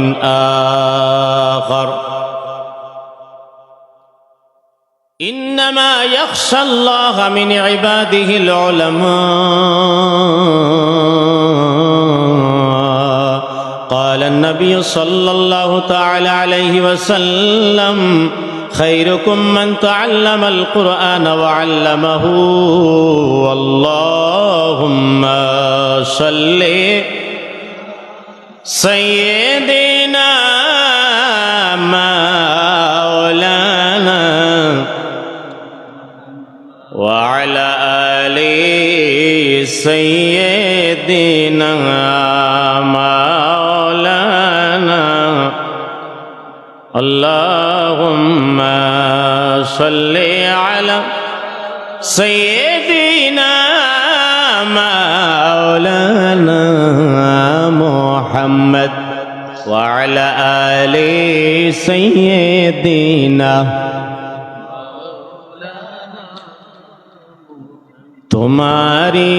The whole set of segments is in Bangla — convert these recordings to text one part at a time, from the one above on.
من آخر. إنما يخشى الله من عباده العلماء. قال النبي صلى الله تعالى عليه وسلم خيركم من تعلم القرآن وعلمه. اللهم صل سيدنا مولانا وعلى آل سيدنا مولانا. اللهم صل على سيدنا مولانا. محمد وعلى آل سيدنا তোমারি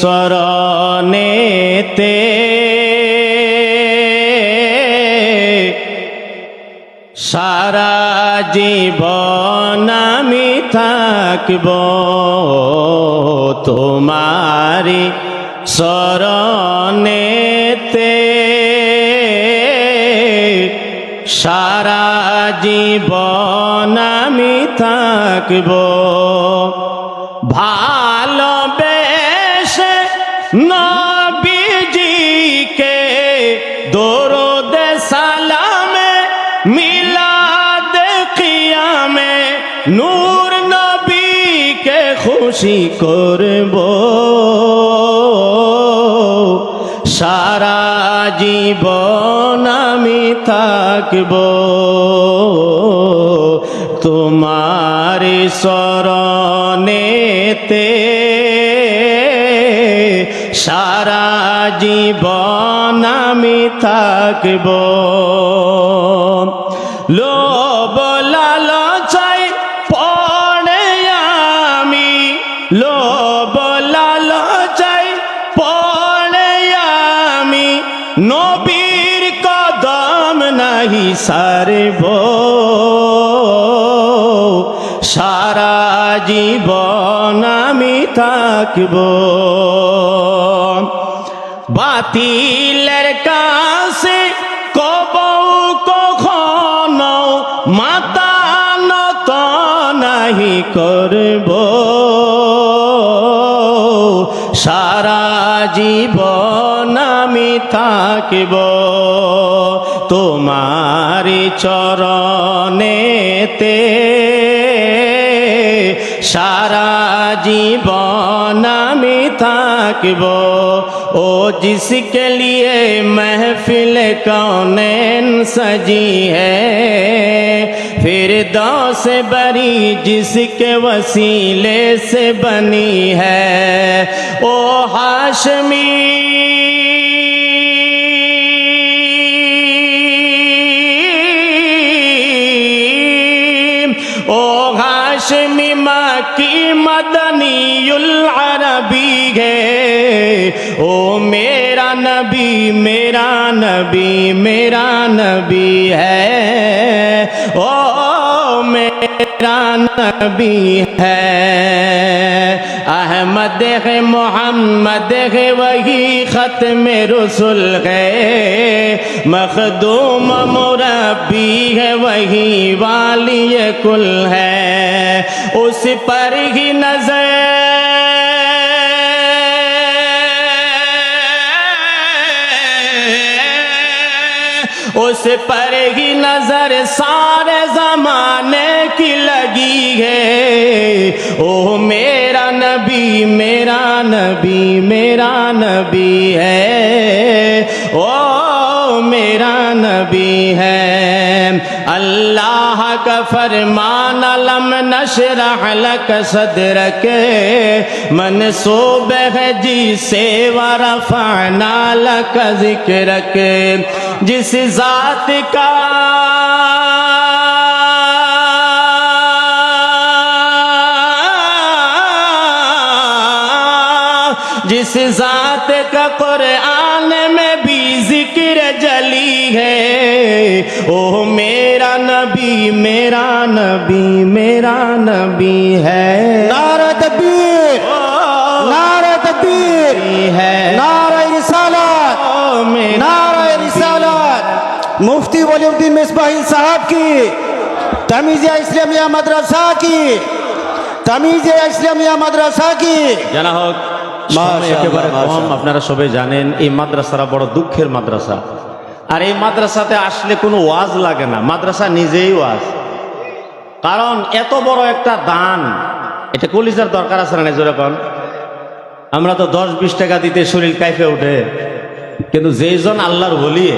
শরণেতে সারা জীবন আমি থাকব তোমারি শরণেতে সারা জীবন আমি থাকব। ভালোবেসে নবীজিকে দরদ সালামে মিলাদ কিয়ামে নূর নবীকে খুশি করব। থাকব। তোমার শরণেতে সারা জীবন আমি থাকব। থাকব। বাতিলের কাছে কবৌ কখনো মাতা নাহি করব। সারা জীবন আমি থাকব। তোমার চরণেতে وہ او جس کے لیے محفل کونین سجی ہے۔ پھر دو سے بری جس کے وسیلے سے بنی ہے۔ او ہاشمی हाशमी की मदनीयुल अरबी है ओ मेरा नबी मेरा नबी मेरा नबी है ओ کا نبی ہے۔ احمد ہے، محمد ہے، وہی ختم رسول ہے۔ مخدوم مربی ہے، وہی والی کل ہے۔ اس پر ہی نظر۔ اس پر ہی نظر سارے زمان لگی ہے۔ او میرا نبی میرا نبی میرا نبی ہے۔ او میرا نبی ہے۔ اللہ کا فرمان علم نشرح لک صدرک۔ منصوب ہے جی سے ورفعنا لک ذکرک۔ جس ذات کا جس ذات کا قرآن میں بھی ذکر جلی ہے۔ او میرا نبی میرا نبی میرا نبی ہے۔ نعرہ تکبیر نعرہ تکبیر ہے۔ نعرہ رسالات نعرہ رسالات مفتی ولی الدین مصباحی صاحب کی تمیزیہ اسلامیہ مدرسہ کی تمیزیہ اسلامیہ مدرسہ کی۔ جناب একেবারে কম আপনারা সবাই জানেন এই মাদ্রাসারা বড় দুঃখের মাদ্রাসা। আর এই মাদ্রাসাতে আসলে কোনো ওয়াজ লাগে না মাদ্রাসা নিজেই ওয়াজ। কারণ এত বড় একটা দান এটা কলিজার দরকার আছে না যেরকম আমরা তো দশ বিশ টাকা দিতে শরীর কাইফে ওঠে কিন্তু যেইজন আল্লাহর বলিয়ে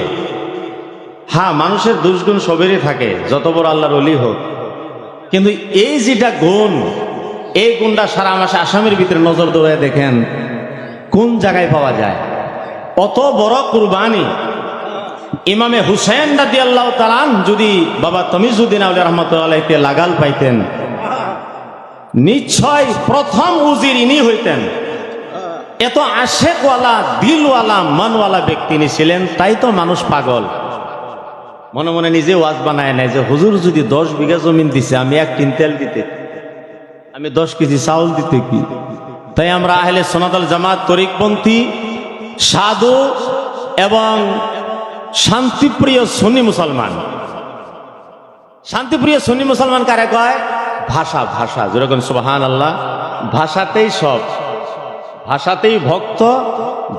হ্যাঁ মানুষের দুষ্গুণ সবেরই থাকে যত বড় আল্লাহর অলি হোক। কিন্তু এই যেটা গুণ এই গুণটা সারা মাসে আসামের ভিতরে নজর দৌড়ায় দেখেন, কোন জায়গায় পাওয়া যায়? অত বড় কুরবানি। ইমামে হুসেন রাদি আল্লাহ তালান যদি বাবা তমিজুদ্দিন আউলিয়া রহমতুল্লাহকে লাগাল পাইতেন, নিশ্চয় প্রথম উজির ইনি হইতেন। এত আশেকওয়ালা, দিলওয়ালা, মনওয়ালা ব্যক্তি ইনি ছিলেন, তাই তো মানুষ পাগল। মনে মনে নিজে ওয়াজ বানায় নেয় যে, হুজুর যদি দশ বিঘা জমিন দিছে, আমি এক টিন তেল দিতে। আমি দশ কেজি চাউল দিতে কি? তাই আমরা আহলে সোনাদল জামাত তরিকপন্থী, সাধু এবং শান্তিপ্রিয় সুন্নি মুসলমান। শান্তিপ্রিয় সুন্নি মুসলমান কারে কয়? ভাষা ভাষা, যেরকম সুবাহান আল্লাহ ভাষাতেই সব। ভাষাতেই ভক্ত,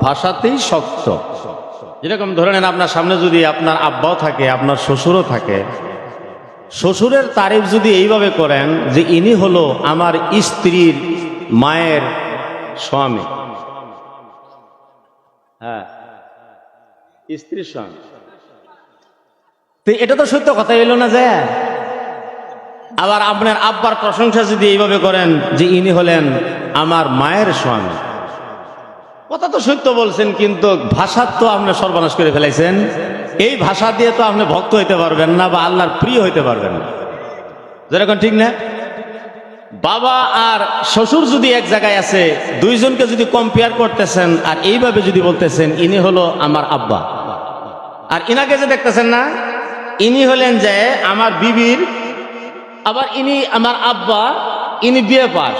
ভাষাতেই শক্ত। যেরকম ধরে নেন আপনার সামনে যদি আপনার আব্বাও থাকে, আপনার শ্বশুরও থাকে শ্বশুরের তারিফ যদি এইভাবে করেন যে ইনি হলো আমার স্ত্রীর মায়ের স্বামী। হ্যাঁ। স্ত্রীর স্বামী। তো এটা তো সত্য কথা এলো না যে? আবার আপনার আব্বার প্রশংসা যদি এইভাবে করেন যে ইনি হলেন আমার মায়ের স্বামী। কথা তো সত্য বলছেন, কিন্তু ভাষা তো আপনার সর্বনাশ করে ফেলাইছেন। এই ভাষা দিয়ে তো আপনি ভক্ত হইতে পারবেন না বা আল্লাহর প্রিয় হইতে পারবেন যেরকম ঠিক না? বাবা আর শ্বশুর যদি এক জায়গায় আছে, দুইজনকে যদি কম্পেয়ার করতেছেন আর এইভাবে যদি বলতেছেন, ইনি হলো আমার আব্বা। আর ইনাকে যে দেখতেছেন না, ইনি হলেন যে আমার বিবির, আবার ইনি আমার আব্বা, ইনি বিয়ে পাস।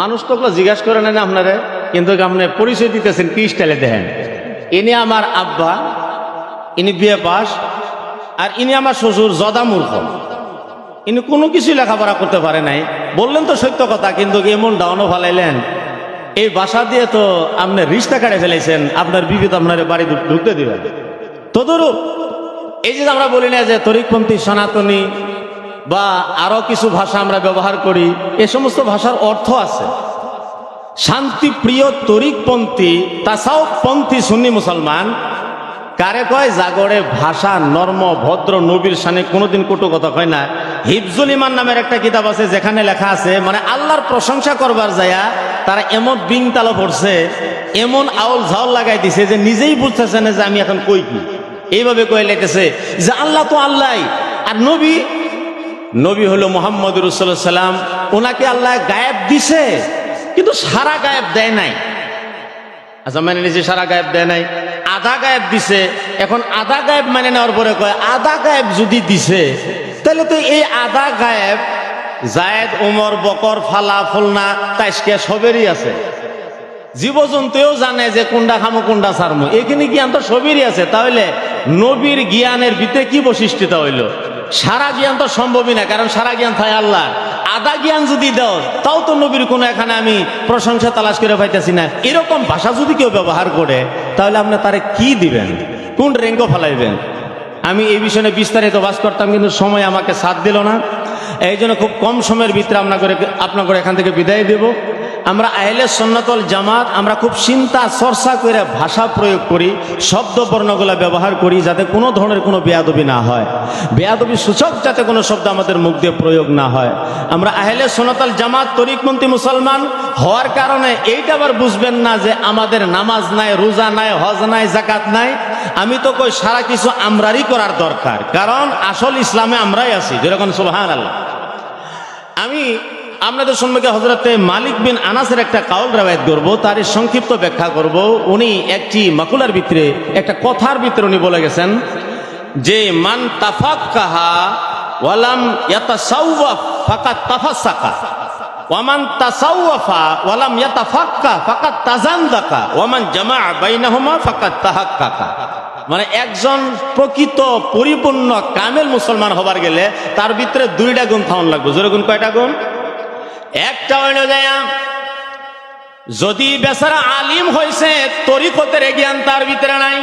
মানুষ তো ওগুলো জিজ্ঞাসা করে না আপনারে, কিন্তু আপনি পরিচয় দিতেছেন কি স্টাইলে দেখেন। ইনি আমার আব্বা ইনি বিয়ে পাস, আর ইনি আমার শ্বশুর জদা মূর্খ। ইনি কোনো কিছু লেখাপড়া করতে পারে নাই। বললেন তো সত্য কথা, কিন্তু এমন ডাউনও ফালাইলেন এই বাসা দিয়ে তো আপনি রিস্তা কাটে ফেলাইছেন আপনার বিবিধ আপনার বাড়ি ঢুক- ঢুকতে দিবেন তদরূপ এই যে আমরা বলি না যে তরিকপন্থী সনাতনী বা আরও কিছু ভাষা আমরা ব্যবহার করি, এ সমস্ত ভাষার অর্থ আছে। শান্তিপ্রিয় তরিকপন্থী তাসাউপন্থী সুন্নি মুসলমান কারে কয় জাগরে ভাষা নর্ম, ভদ্র, নবীর সানে কোনোদিন কটু কথা কয় না। হিফজুল ইমান নামের একটা কিতাব আছে, যেখানে লেখা আছে মানে আল্লাহর প্রশংসা করবার যায়া তারা এমন বিং তালো পড়ছে, এমন আউল ঝাউল লাগাই দিছে যে নিজেই বুঝতেছে না যে আমি এখন কই কি। এইভাবে কয়ে লেগেছে যে আল্লাহ তো আল্লাহ আর নবী নবী হলো মোহাম্মদ রসুল্লাহ সাল্লাম ওনাকে আল্লাহ গায়েব দিছে, কিন্তু সারা গায়েব দেয় নাই। আচ্ছা মানে নিজে সারা গায়েব দেয় নাই। আধা গায়েব দিছে, এখন আধা গায়েব মানে নেওয়ার পরে কয়, আধা গায়েব যদি দিছে, তাহলে তো এই আধা গায়েব জায়েদ, উমর, বকর, ফালা, ফুলনা তাইসকে সবেরই আছে। জীবজন্তুও জানে যে কোনটা খামো কোনটা সারমো এখানে জ্ঞান তো সবেরই আছে। তাহলে নবীর জ্ঞানের ভিতরে কি বৈশিষ্ট্যতা হইল? সারা জ্ঞান তো সম্ভবই না, কারণ সারা জ্ঞান থাকে আল্লাহ আধা জ্ঞান যদি দাও, তাও তো নবীর কোনো এখানে আমি প্রশংসা তালাশ করে পাইতেছি না। এরকম ভাষা যদি কেউ ব্যবহার করে, তাহলে আপনি তারে কি দিবেন? কোন রেঙ্গ ফেলাইবেন? আমি এই বিষয়ে বিস্তারিত বাস করতাম, কিন্তু সময় আমাকে সাথ দিল না। এই জন্য খুব কম সময়ের ভিতরে আপনাকে আপনাকে এখান থেকে বিদায় দেব। আমরা আহলে সন্ন্যতল জামাত, আমরা খুব চিন্তা চর্চা করে ভাষা প্রয়োগ করি, শব্দ বর্ণগুলা ব্যবহার করি যাতে কোনো ধরনের কোনো বেয়াদবি না হয়। বেয়াদবি সূচক যাতে কোনো শব্দ আমাদের মুখ দিয়ে প্রয়োগ না হয়। আমরা আহলে সন্ন্যতল জামাত তরিকমন্ত্রী মুসলমান হওয়ার কারণে এইটা আবার বুঝবেন না যে আমাদের নামাজ নাই, রোজা নাই, হজ নাই জাকাত নাই। আমি তো কই সারা কিছু আমরারই করার দরকার। কারণ আসল ইসলামে আমরাই আছি। যেরকম সুবাহান আল্লাহ আমি আপনাদের সম্মুখে হজরতে মালিক বিন আনাসের একটা কাউল রেওয়ায়ত করব তার সংক্ষিপ্ত ব্যাখ্যা করব। উনি একটি মাকুলার ভিতরে, একটা কথার ভিতরে উনি বলে গেছেন যে, মান তাফাক্কাহা ওয়ালাম ইয়াতাসাওয়া ফাকাত তাফাসাকা। ওয়ালাম ওয়ামান জামা মানে একজন প্রকৃত পরিপূর্ণ কামেল মুসলমান হবার গেলে তার ভিতরে দুইটা গুণ থাউন লাগবে। জোরে গুণ কয়টা গুণ? একটা হইল যায় যদি বেচারা আলিম হয়েছে তরিকতের জ্ঞান তার ভিতরে নাই,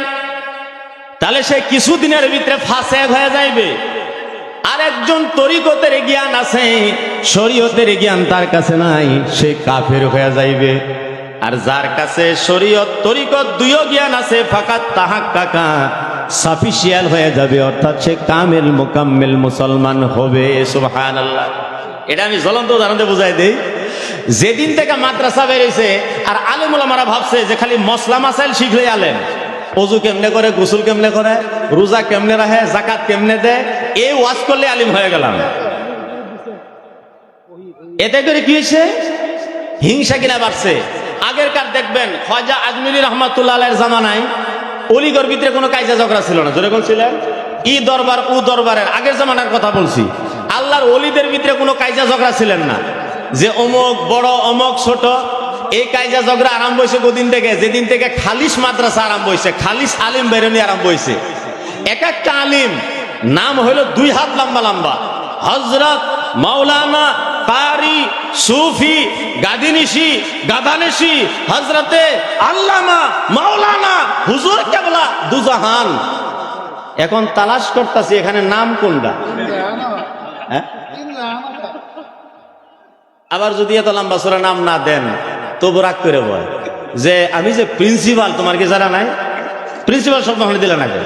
তাহলে সে কিছুদিনের ভিতরে ফাঁসে হয়ে যাইবে। আর একজন তরিকতের জ্ঞান আছে, শরীয়তের জ্ঞান তার কাছে নাই, সে কাফের হয়ে যাইবে। আর যার কাছে শরীয়ত, তরিকত দুইও জ্ঞান আছে, ফাঁকাত তাহাক কাকা সাফিসিয়াল হয়ে যাবে, অর্থাৎ সে কামেল, মোকাম্মেল মুসলমান হবে সুবহান আল্লাহ এটা আমি জ্বলন্ত উদাহরণে বুঝাই দেই। যেদিন থেকে মাদ্রাসা বেরিয়েছে আর আলেমুলামারা ভাবছে যে খালি মশলা মাসাইল শিখলে আলেম। অজু কেমনে করে, গোসল কেমনে করে, রোজা কেমনে রাখে, জাকাত কেমনে দেয়, এই ওয়াজ করলে আলিম হয়ে গেলাম। এতে করে কি হয়েছে? হিংসা কিনা বাড়ছে। আগেরকার দেখবেন, খজা আজমিরি রহমাতুল্লাহ আলের জামানায় অলিগর ভিতরে কোনো কাইজা ঝগড়া ছিল না। যেরকম ছিলেন ই দরবার, উ দরবারের আগের জামানার কথা বলছি। আল্লাহর অলিদের ভিতরে কোনো কাইজা ঝগড়া ছিলেন না। যে অমুক বড়, অমুক ছোট, এই কাইজা ঝগড়া আরম্ভ হয়েছে কদিন থেকে? যেদিন থেকে খালিস মাদ্রাসা আরম্ভ হয়েছে খালিস আলিম বেরোনি আরম্ভ হয়েছে। এক একটা আলিম নাম হইল দুই হাত লম্বা লম্বা। হজরত মাওলানা কারি সুফি, গাদিনিশি গাদানিশি হজরতে আল্লামা মাওলানা হুজুর কেবলা দুজাহান। এখন তালাশ করতেছি এখানে নাম কোনটা? আবার যদি এত লম্বা সোরা নাম না দেন, তবু রাগ করে বয় যে আমি যে প্রিন্সিপাল তোমার কি জানা নাই? প্রিন্সিপাল শব্দ হলে দিলে না কেন?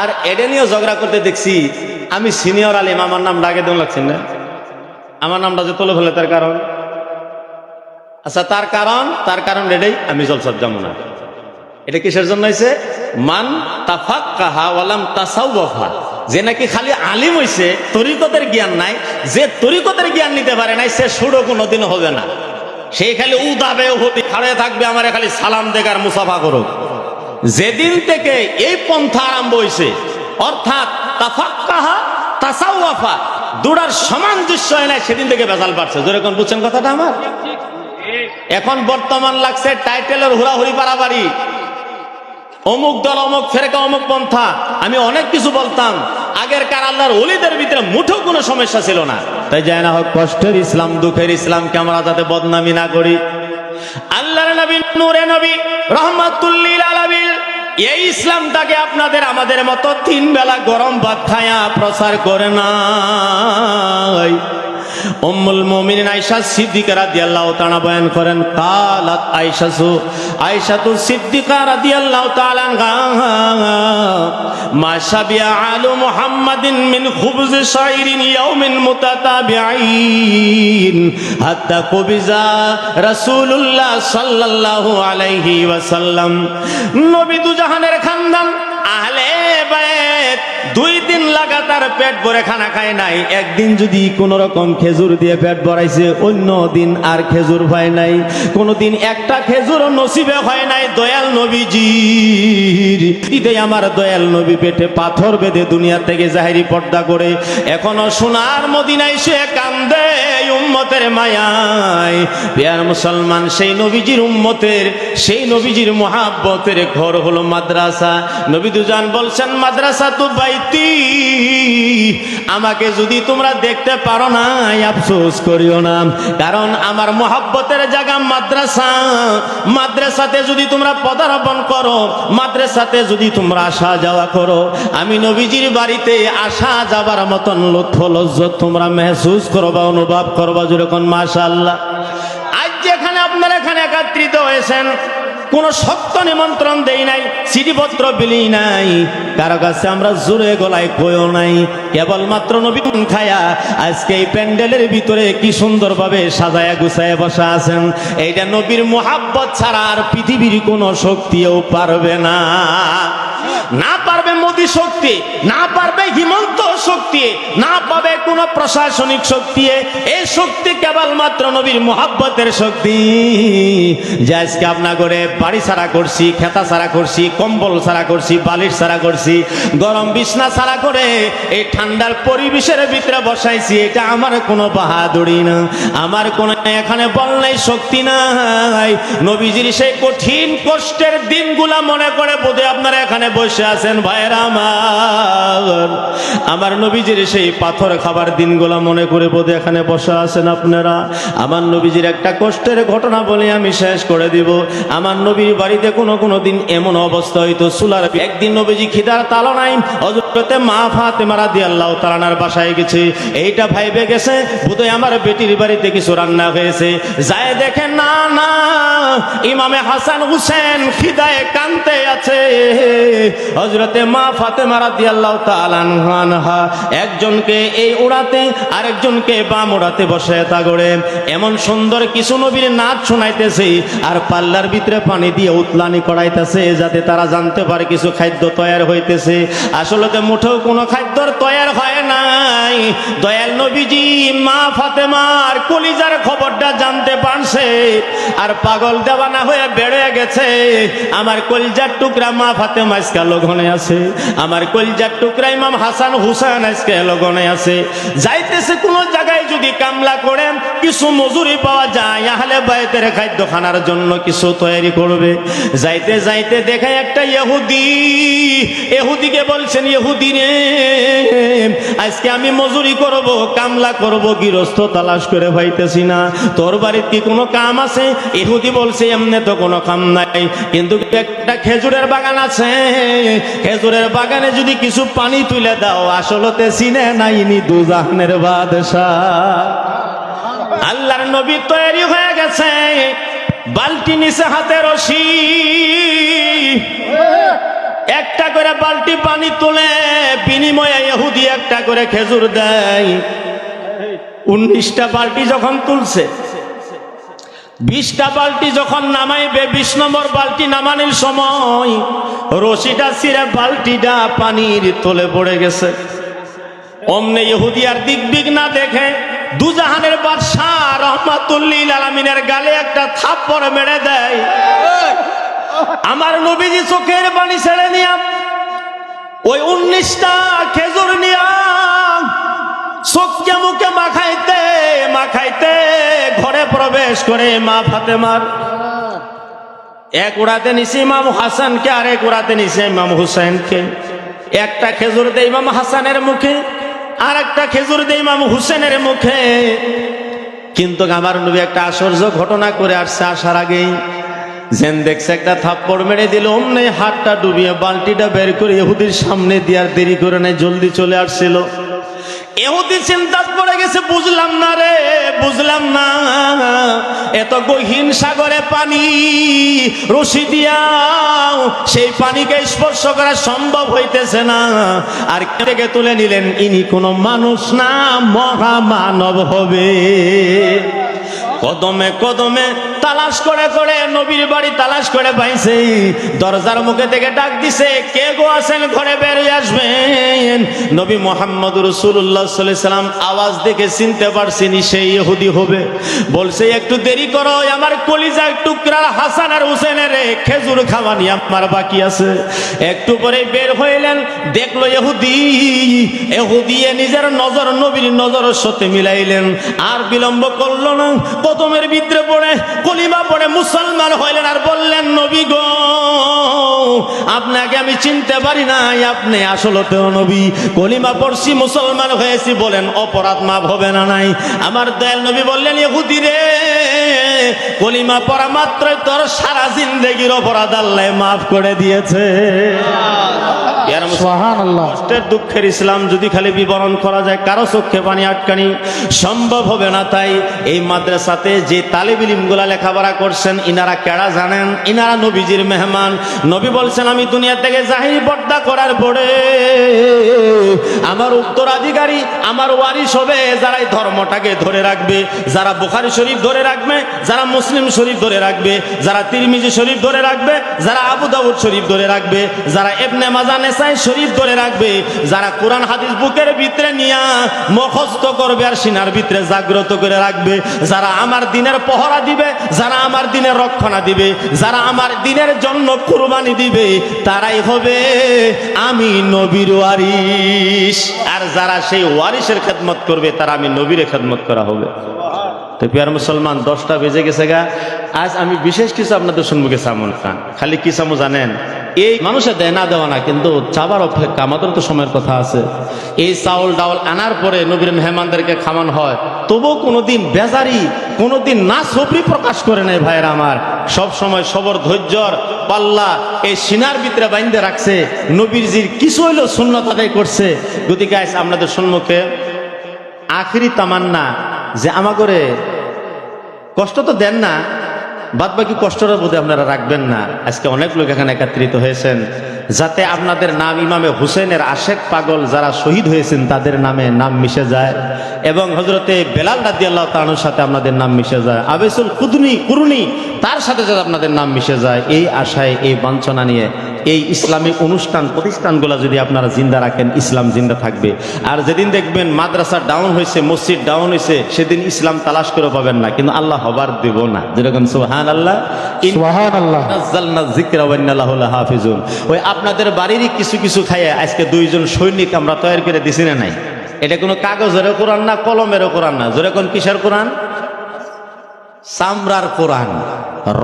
আর এটা নিয়েও ঝগড়া করতে দেখছি, আমি সিনিয়র আলিম, আমার নাম ডাকে দেন লাগছেন না। আমার নামটা যে তোলে ফেলে, তার কারণ? আচ্ছা তার কারণ তার কারণ এটাই আমি জলসব যাব না এটা কিসের জন্য হয়েছে? মান তাফাক কাহা ওয়ালাম তাসাউফা যে নাকি খালি আলিম হইছে তরিকতের জ্ঞান নাই যে তরিকতের জ্ঞান নিতে পারে নাই সে সুড়ো কোনোদিন হবে না। সে খালি উদাবে হতে খাড়ে থাকবে আমার খালি সালাম দেখার মুসাফা করুক। যেদিন থেকে এই পন্থা আরম্ভ হয়েছে অর্থাৎ তাফাক্কাহা তাসাউফা দুটার সমান দৃশ্য হয় না সেদিন থেকে বেজাল পারছে যেরকম বুঝছেন কথাটা আমার? এখন বর্তমান লাগছে টাইটেলের হুড়াহুড়ি পারাবাড়ি অমুক দল, অমুক ফেরকা, অমুক পন্থা। আমি অনেক কিছু বলতাম। আগের কার আল্লাহর অলিদের ভিতরে মুঠো কোনো সমস্যা ছিল না। তাই যায় না হোক, কষ্টের ইসলাম, দুঃখের ইসলামকে আমরা যাতে বদনামি না করি। আল্লাহর নবী, নূরে নবী, রহমাতুল্লিল আলামিন, এই ইসলামটাকে আপনাদের আমাদের মতো তিন বেলা গরম ভাত খায়া প্রচার করে নাই। উম্মুল মুমিনিন আয়েশা সিদ্দিকা রাদিয়াল্লাহু তাআলা বয়ান করেন, কালাত আয়েশাসু আয়েশাতু সিদ্দিকা রাদিয়াল্লাহু তাআলা মা শাবিয়া আলু মুহাম্মাদিন মিন খুবজ শাইরিন ইয়াউমিন মুতাতাবিঈন, হাত্তা কুবিজা রাসূলুল্লাহ সাল্লাল্লাহু আলাইহি ওয়াসাল্লাম। নবী দুজাহানের খানদান, আহলে বায়েত দুই লাগাতার পেট ভরে খানা খায় নাই। একদিন যদি কোন রকম খেজুর দিয়ে পেট ভরাইছে, অন্য দিন আর খেজুর হয় নাই। কোনদিন একটা খেজুর নসিবে হয় নাই, দয়াল নবীজির। ঈদে আমার দয়াল নবী পেটে পাথর বেঁধে দুনিয়া থেকে জাহেরি পর্দা করে। এখনও সোনার মদিনায় সে কান্দে উম্মতের মায়ায়। বিয়ার মুসলমান, সেই নবীজির উম্মতের, সেই নবীজির মহাব্বতের ঘর হলো মাদ্রাসা। নবী দুজান বলছেন, মাদ্রাসা তো বাইতি। আমাকে যদি তোমরা দেখতে পারো না আফসোস করিও না। কারণ আমার মহাব্বতের জায়গা মাদ্রাসা। মাদ্রাসাতে যদি তোমরা পদার্পণ করো, মাদ্রাসাতে যদি তোমরা আসা যাওয়া করো, আমি নবীজির বাড়িতে আসা যাবার মতন লুৎফ লজ্জত তোমরা মেহসুস করো বা অনুভব করবা, যেরকম মাশা আল্লাহ আজ যেখানে আপনারা এখানে একত্রিত হয়েছেন কোন শক্ত নিমন্ত্রণ দেই নাই, চিঠিপত্র বিলি নাই। কারও কাছে আমরা জোরে গলায় কয়েও নাই। কেবলমাত্র নবী খায়া আজকে এই প্যান্ডেলের ভিতরে কি সুন্দরভাবে সাজায়া গুছায় বসা আছেন। এইটা নবীর মোহাব্বত ছাড়া আর পৃথিবীর কোনো শক্তিও পারবে না। না পারবে রাজনীতি শক্তি, না পারবে হিমন্ত শক্তি, না পাবে কোন প্রশাসনিক শক্তি এই শক্তি কেবলমাত্র নবীর মোহাব্বতের শক্তি। যে আজকে করে বাড়ি ছাড়া করছি, খেতা ছাড়া করছি, কম্বল সারা করছি, বালিশ সারা করছি, গরম বিছনা সারা করে এই ঠান্ডার পরিবেশের ভিতরে বসাইছি, এটা আমার কোনো বাহাদুরি না, আমার কোনো এখানে বল নাই শক্তি নাই। নবীজির সেই কঠিন কষ্টের দিনগুলা মনে করে বোধে আপনারা এখানে বসে আছেন ভাইরা আমার। আমার নবীজির সেই পাথর খাবার দিনগুলা মনে করে বোধে এখানে বসে আছেন আপনারা। আমার নবীজির একটা কষ্টের ঘটনা বলে আমি শেষ করে দিব। আমার নবীর বাড়িতে কোনো কোনো দিন এমন অবস্থা হইতো সুলার একদিন নবীজি খিদার তালো নাই অজুরতে মা ফাতে মারা দিয়ে আল্লাহ তালানার বাসায় গেছে। এইটা ভাইবে গেছে, বোধহয় আমার বেটির বাড়িতে কিছু রান্না হয়েছে। যায় দেখেন, না না, ইমামে হাসান হুসেন খিদায় কানতে আছে। হজরতে মা ফাতে মারা দিয়ে আল্লাহ তালানহা একজনকে এই উড়াতে, আরেকজনকে বাম উড়াতে বসে তাগড়ে এমন সুন্দর কিছু নবীর নাচ শোনাইতেছে আর পাল্লার ভিতরে পানি দিয়ে উতলানি করাইতেছে যাতে তারা জানতে পারে কিছু খাদ্য তৈয়ার হইতেছে। আসলে তো মুঠেও কোনো খাদ্যর তৈয়ার হয় নাই। দয়াল নবীজি, মা ফাতেমার কলিজার খবরটা জানতে পারছে আর পাগল দেওয়ানা হয়ে বেড়ে গেছে। আমার কলিজার টুকরা মা ফাতেমা আজকে লগনে আছে। আমার কলজার টুকরা ইমাম হাসান হুসান আজকে লগনে আছে। যাইতেছে কোনো জায়গায় যদি কামলা করেন, কিছু মজুরি পাওয়া যায়, আহলে বাইতের খাদ্য খানার জন্য কিছু তৈরি করবে। যাইতে যাইতে দেখে একটা ইহুদি এহুদিকে বলছেন, ইহুদি আজকে আমি মজুরি করব, কামলা করব, গৃহস্থ তালাশ করে পাইতেছি না। তোর বাড়ির কি কোনো কাম আছে? ইহুদি বলছে, এমনি তো কোনো কাম নাই। কিন্তু একটা খেজুরের বাগান আছে। খেজুরের বাগানে যদি কিছু পানি তুলে দাও আসলতে চিনে নাইনি দুজাহানের বাদশাহ। আল্লাহর নবী তৈরি হয়ে গেছে। বালতি নিচে হাতে রশি। একটা করে বালতি পানি তুলে, বিনিময়ে ইহুদি একটা করে খেজুর দেয়। উনিশটা বালতি যখন তুলছে, বিশটা বালতি যখন নামাইবে, বিশ নম্বর বালতি নামানোর সময় রশিটা ছিঁড়ে বালতিটা পানির তলে পড়ে গেছে। অমনে ইহুদিয়ার দিক বিগ না দেখে দুজাহানের বাদশাহ রহমাতুল্লিল আলমিনের গালে একটা থাপ্পড় মেরে দেয়। আমার নবীজি চোখের পানি ছেড়ে নিয়াম ওই উনিশটা খেজুর নিয়া চোখকে মুখে মাখাইতে মাখাইতে ঘরে প্রবেশ করে মা ফাতেমার। এক উড়াতে নিছে ইমাম হাসানকে আর এক উড়াতে নিছে ইমাম হুসেনকে একটা খেজুর দেয় ইমাম হাসানের মুখে আর একটা খেজুর দেয় ইমাম হুসেনের মুখে। কিন্তু আমার নবী একটা আশ্চর্য ঘটনা করে আসছে আসার আগেই। জেন দেখছে একটা থাপ্পড় মেরে দিল। অমনি হাতটা ডুবিয়ে বালতিটা বের করে ইহুদির সামনে দিয়ার দেরি করে নাই, জলদি চলে আসছিল। এহুদি চিন্তা পড়ে গেছে, বুঝলাম না রে, বুঝলাম না। এত গহীন সাগরে পানি রশি দিয়াও, সেই পানিকে স্পর্শ করা সম্ভব হইতেছে না। আর থেকে তুলে নিলেন, ইনি কোনো মানুষ না, মহামানব হবে। কদমে কদমে তালাশ করে করে নবীর বাড়ি তালাশ করে পাইছে। দরজার মুখে থেকে ডাক দিছে, কে গো আছেন? ঘরে বেরিয়ে আসবেন। নবী মোহাম্মদ রসুল্লাহ সাল্লাম আওয়াজ দেখে চিনতে পারছিনি সেই ইহুদি হবে। বলছে, একটু দেরি করো আমার কলিজা টুকরার হাসান আর হুসেনের খেজুর খাওয়ানি আমার বাকি আছে। একটু পরে বের হইলেন, দেখল ইহুদি। এহুদিয়ে নিজের নজর, নবীর নজরের সাথে মিলাইলেন। আর বিলম্ব করল না। কদমের ভিতরে পড়ে, কলিমা পড়ে, মুসলমান হইলেন আর বললেন, নবী গো, আপনাকে আমি চিনতে পারি নাই, আপনি আসলতেও নবী। কলিমা পড়ছি, মুসলমান হয়েছি বলেন, অপরাধ মাপ হবে না নাই? আমার দয়াল নবী বললেন, ইহুদি রে, কলিমা পড়া মাত্রই তোর সারা জিন্দেগির অপরাধ আল্লাহ মাফ করে দিয়েছে। কষ্টের দুঃখের ইসলাম যদি খালি বিবরণ করা যায় কারও চোখে পানি আটকানি সম্ভব হবে না তাই এই মাদ্রাসাতে যে তালিবিলিমগুলা লেখাপড়া করছেন ইনারা কেডা জানেন? ইনারা নবীজির মেহমান। নবী বলছেন আমি দুনিয়া থেকে জাহির পর্দা করার পরে আমার উত্তরাধিকারী আমার ওয়ারিস হবে। যারা এই ধর্মটাকে ধরে রাখবে যারা বুখারি শরীফ ধরে রাখবে যারা মুসলিম শরীফ ধরে রাখবে যারা তিরমিজি শরীফ ধরে রাখবে যারা আবু দাউদ শরীফ ধরে রাখবে যারা এবনে মাজা নেসাই শরীফ ধরে রাখবে, যারা কোরআন হাদিস বুকের ভিতরে নিয়া মুখস্থ করবে আর সিনার ভিতরে জাগ্রত করে রাখবে, যারা আমার দিনের পহরা দিবে, যারা আমার দিনের রক্ষণা দিবে, যারা আমার দিনের জন্য কুরবানি দিবে, তারাই হবে আমি নবীর ওয়ারিস আর যারা সেই ওয়ারিসের খেদমত করবে, তারা আমি নবীর খেদমত করা হবে। তো পিয়ার মুসলমান, দশটা বেজে গেছে গা। আজ আমি বিশেষ কিছু আপনাদের সম্মুখে সামন খান খালি কি সামু জানেন? এই মানুষে দেয় না দেওয়া না, কিন্তু চাবার অপেক্ষা, আমাদের তো সময়ের কথা আছে। এই চাউল ডাউল আনার পরে নবীর মেহমানদেরকে খাওয়ানো হয়। তবুও কোনোদিন বেজারি, কোনোদিন না সবরি প্রকাশ করে নাই ভাইয়ের আমার। সব সময় সবর ধৈর্যর পাল্লা এই সিনার ভিতরে বাইন্দে রাখছে। নবীরজির কিছু হইলেও শূন্যত আদায় করছে। গতিকে আজ আপনাদের সম্মুখে আখরি তামান্না যে আমা করে কষ্ট তো দেন না বাদ বাকি কষ্টটা বোধহয় আপনারা রাখবেন না। আজকে অনেক লোক এখানে একত্রিত হয়েছেন। যাতে আপনাদের নাম ইমামে হুসেনের আশেক পাগল যারা শহীদ হয়েছেন তাদের নামে নাম মিশে যায়। এবং হজরতে বেলাল রাদি আল্লাহ তানুর সাথে আপনাদের নাম মিশে যায়। আবেসুল কুদনি কুরুনি তার সাথে যাতে আপনাদের নাম মিশে যায়। এই আশায় এই বাঞ্ছনা নিয়ে এই ইসলামিক অনুষ্ঠান প্রতিষ্ঠানগুলো যদি আপনারা জিন্দা রাখেন ইসলাম জিন্দা থাকবে। আর যেদিন দেখবেন মাদ্রাসা ডাউন হয়েছে মসজিদ ডাউন হয়েছে সেদিন ইসলাম তালাশ করে পাবেন না। কিন্তু আল্লাহ হবার দেব না। যেরকম সুহান আল্লাহ ইন্না ওই আপনাদের বাড়িরই কিছু কিছু খাইয়ে আজকে দুইজন সৈনিক আমরা তৈরি করে দিছি না নাই? এটা কোনো কাগজেরও কোরআন না, কলমেরও কোরআন না? যেরকম কিসের কোরআন? চামড়ার কোরআন,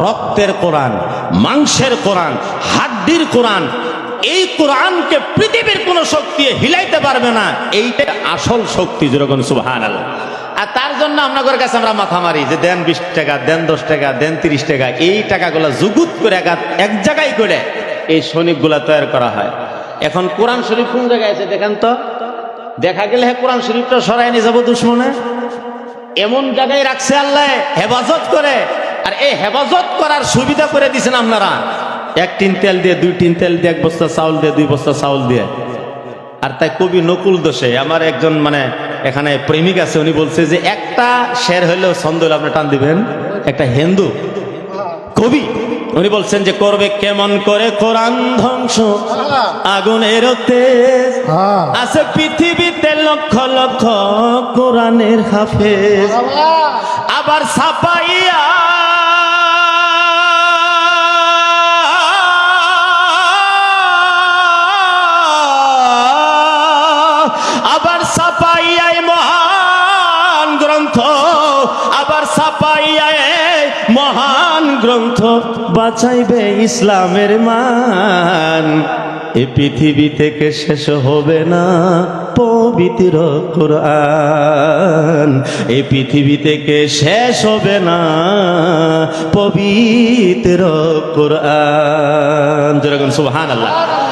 রক্তের কোরআন, মাংসের কোরআন, হাড্ডির কোরআন। এই কোরআনকে পৃথিবীর কোনো শক্তি হিলাইতে পারবে না। এইটা আসল শক্তি যেরকম সুবহান আল্লাহ আর তার জন্য আপনাদের কাছে আমরা মাথা মারি যে দেন বিশ টাকা, দেন দশ টাকা, দেন তিরিশ টাকা। এই টাকাগুলো জুগুত করে এক জায়গায় করে এই সৈনিকগুলা তৈরি করা হয়। এখন কোরআন শরীফ কোন জায়গায় আছে দেখেন তো? দেখা গেলে হ্যাঁ কোরআন শরীফটা সরাই নিয়ে যাব দুশ্মনে। এমন জায়গায় রাখছে আল্লাহ, হেফাজত করে। আর এই হেফাজত করার সুবিধা করে দিছেন আপনারা। এক টিন তেল দিয়ে, দুই টিন তেল দিয়ে, এক বস্তা চাউল দিয়ে, দুই বস্তা চাউল দিয়ে। আর তাই কবি নকুল দোষে, আমার একজন মানে এখানে প্রেমিক আছে, উনি বলছে যে একটা শের হইলেও ছন্দ আপনি টান দিবেন। একটা হিন্দু কবি উনি বলছেন যে করবে কেমন করে? কোরআন ধ্বংস আগুনের তেজ। আছে পৃথিবীতে লক্ষ লক্ষ কোরআনের হাফেজ। আবার ছাপাইয়া আবার ছাপাইয়াই মহান গ্রন্থ আবার মহান গ্রন্থ। বাঁচাইবে ইসলামের মান। এ পৃথিবী থেকে শেষ হবে না পবিত্র কোরআন। এ পৃথিবী থেকে শেষ হবে না পবিত্র কোরআন। যেরকম সুবহান আল্লাহ